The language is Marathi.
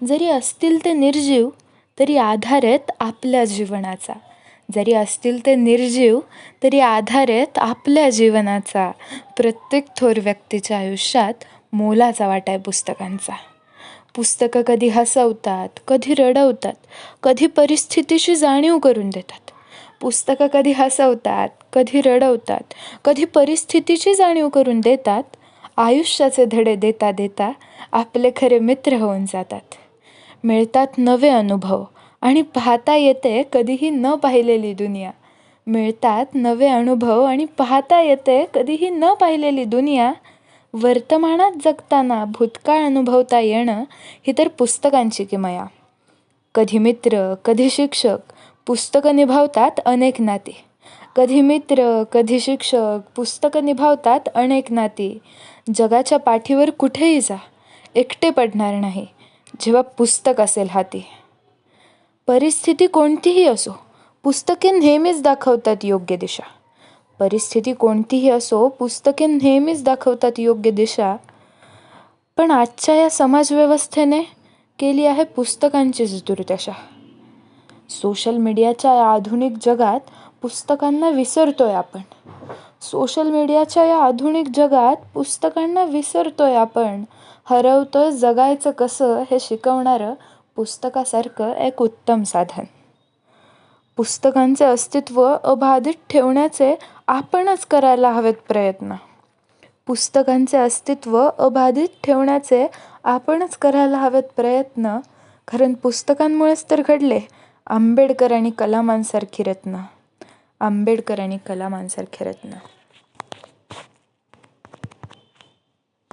जरी असतील ते निर्जीव तरी आधार आहेत आपल्या जीवनाचा. जरी असतील ते निर्जीव तरी आधार आहेत आपल्या जीवनाचा. प्रत्येक थोर व्यक्तीच्या आयुष्यात मोलाचा वाटा आहे पुस्तकांचा. पुस्तकं कधी हसवतात कधी रडवतात कधी परिस्थितीची जाणीव करून देतात. पुस्तकं कधी हसवतात कधी रडवतात कधी परिस्थितीची जाणीव करून देतात आयुष्याचे धडे देता देता आपले खरे मित्र होऊन जातात. मिळतात नवे अनुभव आणि पाहता येते कधीही न पाहिलेली दुनिया. मिळतात नवे अनुभव आणि पाहता येते कधीही न पाहिलेली दुनिया. वर्तमानात जगताना भूतकाळ अनुभवता येणं ही तर पुस्तकांची किमया. कधी मित्र कधी शिक्षक पुस्तकं निभावतात अनेक नाती. कधी मित्र कधी शिक्षक पुस्तकं निभावतात अनेक नाती. जगाच्या पाठीवर कुठेही जा एकटे पडणार नाही. जेव्हा पुस्तक असेल हाती. परिस्थिती कोणतीही असो पुस्तके नेहमीच दाखवतात योग्य दिशा. परिस्थिती कोणतीही असो पुस्तके नेहमीच दाखवतात योग्य दिशा. पण आजच्या या समाजव्यवस्थेने केली आहे पुस्तकांचीच दुर्दशा सोशल मीडियाच्या या आधुनिक जगात पुस्तकांना विसरतोय आपण. सोशल मीडियाच्या या आधुनिक जगात पुस्तकांना विसरतोय आपण. हरवतोय जगायचं कसं हे शिकवणारं पुस्तकासारखं एक उत्तम साधन. पुस्तकांचे अस्तित्व अबाधित ठेवण्याचे आपणच करायला हवेत प्रयत्न. पुस्तकांचे अस्तित्व अबाधित ठेवण्याचे आपणच करायला हवेत प्रयत्न कारण पुस्तकांमुळेच तर घडले आंबेडकर आणि कलामांसारखी रत्न. आंबेडकर आणि कलामांसारखी रत्न.